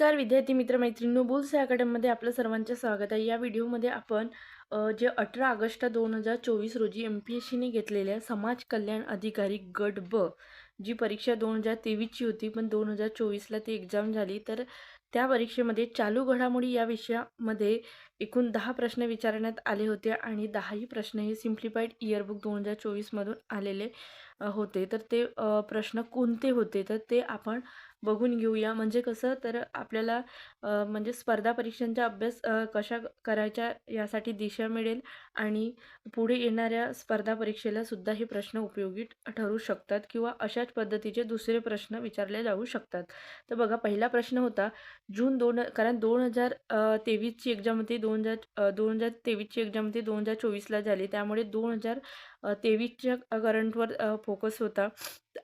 नमस्कार विद्यार्थी मित्र मैत्रिणींनो बुल्स या अकॅडमीमध्ये आपलं सर्वांचे स्वागत आहे. या व्हिडिओमध्ये आपण जे अठरा ऑगस्ट दोन हजार चोवीस रोजी एम पी एस सीने घेतलेल्या समाज कल्याण अधिकारी गट ब जी परीक्षा दोन हजार तेवीसची होती पण दोन हजार चोवीसला ती एक्झाम झाली. तर त्या परीक्षेमध्ये चालू घडामोडी या विषयामध्ये एकूण दहा प्रश्न विचारण्यात आले होते आणि दहाही प्रश्न हे सिम्प्लिफाईड इयरबुक दोन हजार चोवीसमधून आलेले होते. तर ते प्रश्न कोणते होते? तर ते आपण बघून घेऊया. म्हणजे कसं तर आपल्याला म्हणजे स्पर्धा परीक्षांचा अभ्यास कशा करायच्या यासाठी दिशा मिळेल आणि पुढे येणाऱ्या स्पर्धा परीक्षेला सुद्धा हे प्रश्न उपयोगी ठरू शकतात किंवा अशाच पद्धतीचे दुसरे प्रश्न विचारले जाऊ शकतात. तर बघा पहिला प्रश्न होता जून दोन कारण दोन हजार तेवीसची एक्झाम होती दोन हजार दोन हजार तेवीसची एक्झाम होती दोन हजार चोवीसला झाली. त्यामुळे दोन हजार तेवीसच्या करंटवर फोकस होता.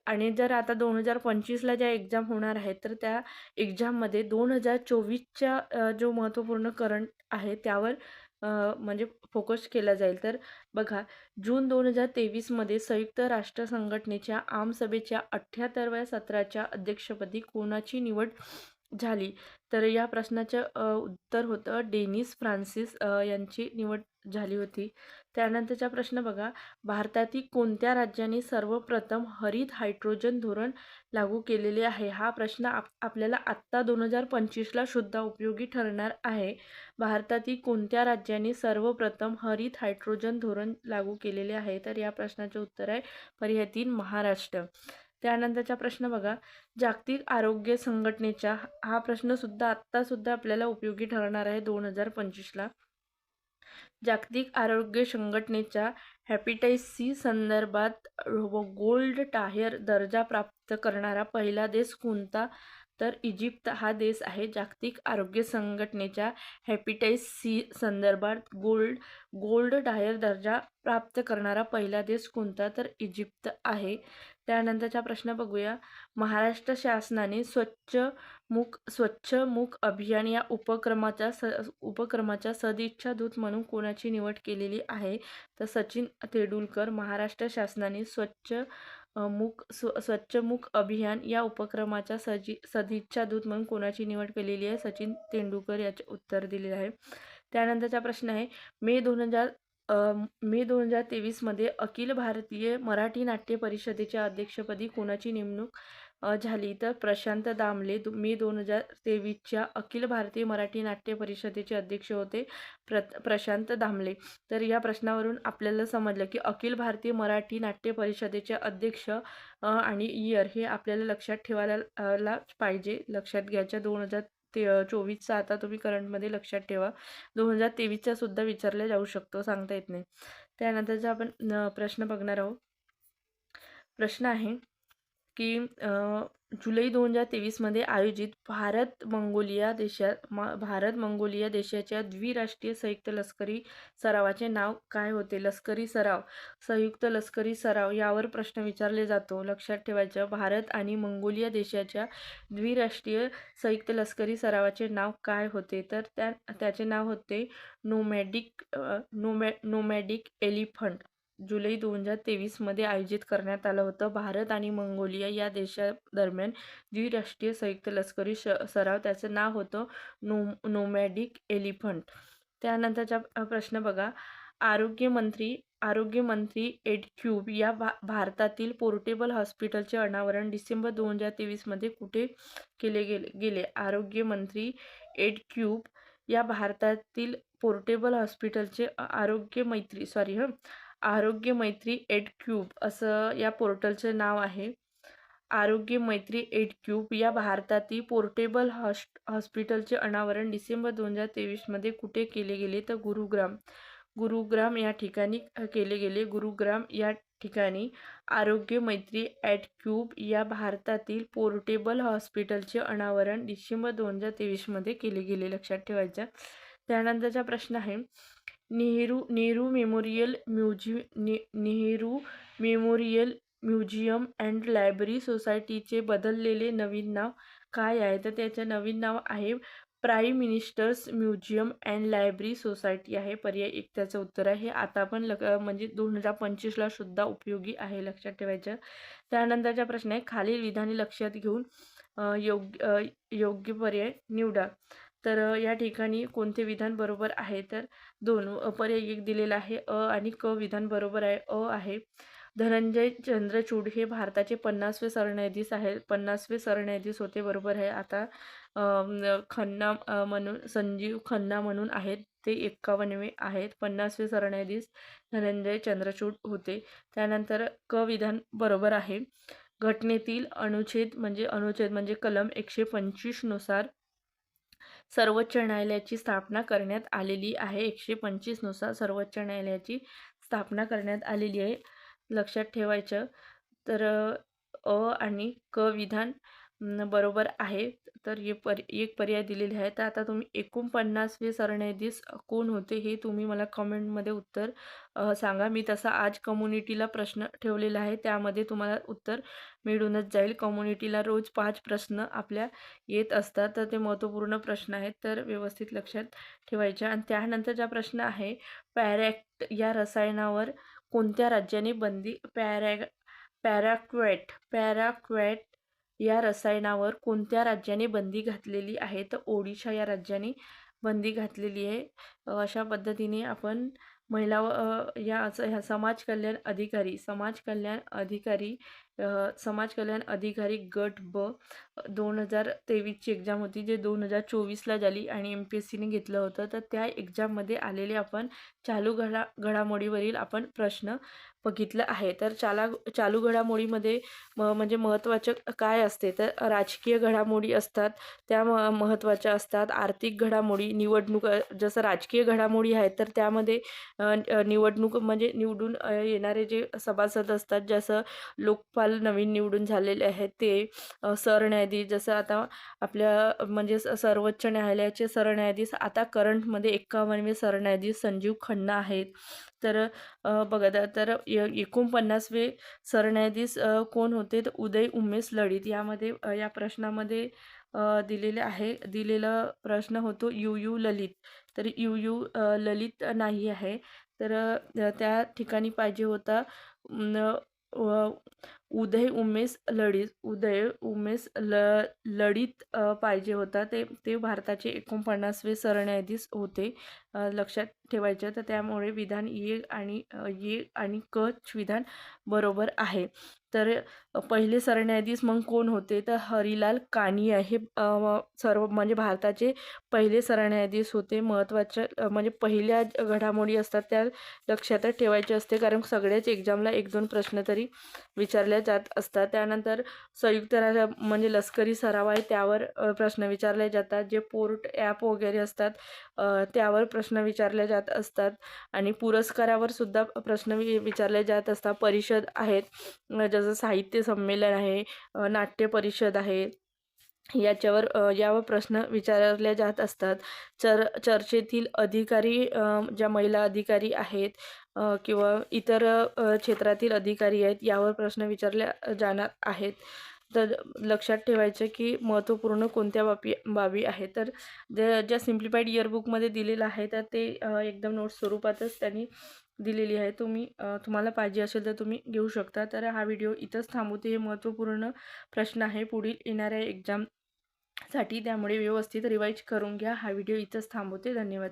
आणि जर आता दोन हजार पंचवीसला ज्या एक्झाम होणार आहेत तर त्या एक्झाममध्ये दोन हजार चोवीसच्या जो महत्त्वपूर्ण करंट आहे त्यावर म्हणजे फोकस केला जाईल. तर बघा जून दोन हजार तेवीसमध्ये संयुक्त राष्ट्र संघटनेच्या आमसभेच्या अठ्ठ्याहत्तरव्या सत्राच्या अध्यक्षपदी कोणाची निवड झाली? तर या प्रश्नाचं उत्तर होतं डेनिस फ्रान्सिस यांची निवड झाली होती. त्यानंतरचा प्रश्न बघा. भारतातील कोणत्या राज्याने सर्वप्रथम हरित हायड्रोजन धोरण लागू केलेले आहे? हा प्रश्न आप आपल्याला आत्ता दोन हजार पंचवीसला सुद्धा उपयोगी ठरणार आहे. भारतातील कोणत्या राज्याने सर्वप्रथम हरित हायड्रोजन धोरण लागू केलेले आहे? तर या प्रश्नाचे उत्तर आहे पर्याय तीन महाराष्ट्र. त्यानंतरचा प्रश्न बघा. जागतिक आरोग्य संघटनेच्या हा प्रश्नसुद्धा आत्तासुद्धा आपल्याला उपयोगी ठरणार आहे दोन हजार पंचवीसला जागतिक आरोग्य संघटनेच्या हॅपिटाइस सी संदर्भात गोल्ड टायर दर्जा प्राप्त करणारा पहिला देश कोणता? तर इजिप्त हा देश आहे. जागतिक आरोग्य संघटनेच्या हॅपिटाइस सी संदर्भात गोल्ड गोल्ड टायर दर्जा प्राप्त करणारा पहिला देश कोणता? तर इजिप्त आहे. त्यानंतरचा प्रश्न बघूया. महाराष्ट्र शासनाने स्वच्छ मुख स्वच्छ मुख अभियान या उपक्रमाच्या स उपक्रमाच्या सदिच्छा दूत म्हणून कोणाची निवड केलेली आहे? तर सचिन तेंडुलकर महाराष्ट्र शासनाने स्वच्छ मुख स्व स्वच्छ मुख अभियान या उपक्रमाच्या सजी सदिच्छा दूत म्हणून कोणाची निवड केलेली आहे? सचिन तेंडुलकर याचे उत्तर दिलेले आहे. त्यानंतरचा प्रश्न आहे. मे दोन हजार मे दोन हजार तेवीसमध्ये अखिल भारतीय मराठी नाट्य परिषदेच्या अध्यक्षपदी कोणाची नेमणूक झाली? तर प्रशांत दामले मे दोन हजार तेवीसच्या अखिल भारतीय मराठी नाट्य परिषदेचे अध्यक्ष होते प्र प्रशांत दामले. तर या प्रश्नावरून आपल्याला समजलं की अखिल भारतीय मराठी नाट्य परिषदेचे अध्यक्ष आणि इयर हे आपल्याला लक्षात ठेवायला पाहिजे. लक्षात घ्यायच्या दोन हजार ते चोवीसचा आता तुम्ही करंटमध्ये लक्षात ठेवा. दोन हजार तेवीसचा सुद्धा विचारला जाऊ शकतो सांगता येत नाही. त्यानंतरचा आपण प्रश्न बघणार आहोत. प्रश्न आहे की जुलै दोन हजार तेवीसमध्ये आयोजित भारत मंगोलिया देशात म भारत मंगोलिया देशाच्या द्विराष्ट्रीय संयुक्त लष्करी सरावाचे नाव काय होते? लष्करी सराव संयुक्त लष्करी सराव यावर प्रश्न विचारले जातो. लक्षात ठेवायचं भारत आणि मंगोलिया देशाच्या द्विराष्ट्रीय संयुक्त लष्करी सरावाचे नाव काय होते? तर त्या त्याचे नाव होते नोमॅडिक नोमॅ नोमॅडिक एलिफंट. जुलै दोन हजार तेवीसमध्ये आयोजित करण्यात आलं होतं. भारत आणि मंगोलिया या देशादरम्यान द्विराष्ट्रीय संयुक्त लष्करी श सराव त्याचं नाव होतं नो नोमॅडिक एलिफंट. त्यानंतरचा प्रश्न बघा. आरोग्यमंत्री आरोग्यमंत्री एड क्यूब या भा भारतातील पोर्टेबल हॉस्पिटलचे अनावरण डिसेंबर दोन हजार तेवीसमध्ये कुठे केले गेले गेले? आरोग्यमंत्री एड क्यूब या भारतातील पोर्टेबल हॉस्पिटलचे आरोग्य मैत्री सॉरी हं आरोग्य मैत्री एड क्यूब असं या पोर्टलचं नाव आहे. आरोग्य मैत्री एड क्यूब या भारतातील पोर्टेबल हॉस् हॉस्पिटलचे अनावरण डिसेंबर दोन हजार तेवीसमध्ये कुठे केले गेले तर गुरुग्राम. गुरुग्राम या ठिकाणी केले गेले. गुरुग्राम या ठिकाणी आरोग्य मैत्री ॲट क्यूब या भारतातील पोर्टेबल हॉस्पिटलचे अनावरण डिसेंबर दोन हजार तेवीसमध्ये केले गेले. लक्षात ठेवायचं. त्यानंतरचा प्रश्न आहे. नेहरू नेहरू मेमोरियल म्युझि ने Nehru Memorial Museum and Library सोसायटीचे बदललेले नवीन नाव काय आहे? तर त्याचं नवीन नाव आहे Prime Ministers Museum and Library Society आहे. पर्याय एक त्याचं उत्तर आहे. हे आता पण लग म्हणजे दोन हजार पंचवीसला सुद्धा उपयोगी आहे लक्षात ठेवायचं. त्यानंतरचा प्रश्न आहे खालील विधाने लक्षात घेऊन योग्य योग्य पर्याय निवडा. तर या ठिकाणी कोणते विधान बरोबर आहे? तर दोन अ, पर्याय एक दिलेला आहे अ आणि क विधान बरोबर आहे अ आहे. धनंजय चंद्रचूड हे भारताचे पन्नासवे सरन्यायाधीश आहेत. पन्नासवे सरन्यायाधीश होते बरोबर आहे. आता खन्ना म्हणून संजीव खन्ना म्हणून आहेत. ते एक्कावन्नवे आहेत. पन्नासवे सरन्यायाधीश धनंजय चंद्रचूड होते. त्यानंतर क विधान बरोबर आहे. घटनेतील अनुच्छेद म्हणजे अनुच्छेद म्हणजे कलम एकशे पंचवीसनुसार सर्वोच्च न्यायालयाची स्थापना करण्यात आलेली आहे. एकशे पंचवीसनुसार सर्वोच्च न्यायालयाची स्थापना करण्यात आलेली आहे. लक्षात ठेवायचं तर अ आणि क विधान बरोबर आहे. तर ये पर एक पर्याय दिलेले आहे तर आता तुम्ही एकोणपन्नासवे सरन्यायाधीश कोण होते हे तुम्ही मला कमेंटमध्ये उत्तर सांगा. मी तसा आज कम्युनिटीला प्रश्न ठेवलेला आहे. त्यामध्ये तुम्हाला उत्तर मिळूनच जाईल. कम्युनिटीला रोज पाच प्रश्न आपल्या येत असतात. तर ते महत्त्वपूर्ण प्रश्न आहेत. तर व्यवस्थित लक्षात ठेवायचे. आणि त्यानंतरचा प्रश्न आहे पॅरॅक्ट या रसायनावर कोणत्या राज्याने बंदी पॅरॅ पॅराक्वेट पॅराक्वेट या रसायनावर कोणत्या राज्याने बंदी घातलेली आहे? तर ओडिशा या राज्याने बंदी घातलेली आहे. अशा पद्धतीने आपण महिला या असं ह्या समाज कल्याण अधिकारी समाज कल्याण अधिकारी समाज कल्याण अधिकारी गट ब दोन हजार तेवीसची एक्झाम होती जे दोन हजार चोवीसला झाली आणि एम पी एस सीने घेतलं होतं. तर त्या एक्झाममध्ये आलेले आपण चालू घडा घडामोडीवरील आपण प्रश्न बघितलं आहे. तर चाला चालू घडामोडीमध्ये म म्हणजे महत्त्वाचं काय असते? तर राजकीय घडामोडी असतात त्या म महत्त्वाच्या असतात. आर्थिक घडामोडी निवडणूक जसं राजकीय घडामोडी आहेत तर त्यामध्ये निवडणूक म्हणजे निवडून येणारे जे सभासद असतात जसं लोकपाल नवीन निवडून झालेले आहेत ते सरन्यायाधीश जसं आता आपल्या म्हणजे सर्वोच्च न्यायालयाचे सरन्यायाधीश आता करंटमध्ये एक्कावन्नवे सरन्यायाधीश संजीव खन्ना आहेत. तर बघा तर एकोणपन्नासवे सरन्यायाधीश कोण होते? तर उदय उमेश लळित यामध्ये या प्रश्नामध्ये दिलेले आहे दिलेला प्रश्न होतो यू यू ललित. तर यू यू ललित नाही आहे. तर त्या ठिकाणी पाहिजे होता उदय उमेस लढीत उदय उमेस ल लढीत पाहिजे होता. ते ते भारताचे एकोणपन्नासवे सरन्यायाधीश होते लक्षात ठेवायचं. तर त्यामुळे विधान ये आणि ये आणि कच विधान बरोबर आहे. तर पहिले सरन्यायाधीश मग कोण होते? तर हरिलाल कानिया हे सर्व म्हणजे भारताचे पहिले सरन्यायाधीश होते. महत्त्वाच्या म्हणजे पहिल्या घडामोडी असतात त्या लक्षातच ठेवायचे असते. कारण सगळ्याच एक्झामला एक दोन प्रश्न तरी विचारल्या जात असतात. त्यानंतर संयुक्त राष्ट्र म्हणजे लष्करी सराव आहे त्यावर प्रश्न विचारले जातात. जे पोर्ट ॲप वगैरे असतात त्यावर प्रश्न विचारले जात असतात. आणि पुरस्कारावर सुद्धा प्रश्न वि विचारले जात असतात. परिषद आहेत जसं साहित्य संमेलन आहे नाट्य परिषद आहे. याच्यावर यावर प्रश्न विचारले जात असतात. चर चर्चेतील अधिकारी ज्या महिला अधिकारी आहेत किंवा इतर क्षेत्रातील अधिकारी आहेत यावर प्रश्न विचारल्या जाणार आहेत. तर लक्षात ठेवायचं की महत्त्वपूर्ण कोणत्या बाबी बाबी आहेत. तर ज्या ज्या सिम्प्लिफाईड इयरबुकमध्ये दिलेलं आहे तर ते एकदम नोट स्वरूपातच त्यांनी दिलेली आहे. तुम्ही तुम्हाला पाहिजे असेल तर तुम्ही घेऊ शकता. तर हा व्हिडिओ इथंच थांबवते. हे महत्त्वपूर्ण प्रश्न आहे. पुढील येणाऱ्या एक्झाम साठी त्यामुळे व्यवस्थित रिवाईज करून घ्या. हा व्हिडिओ इथंच थांबवते. धन्यवाद.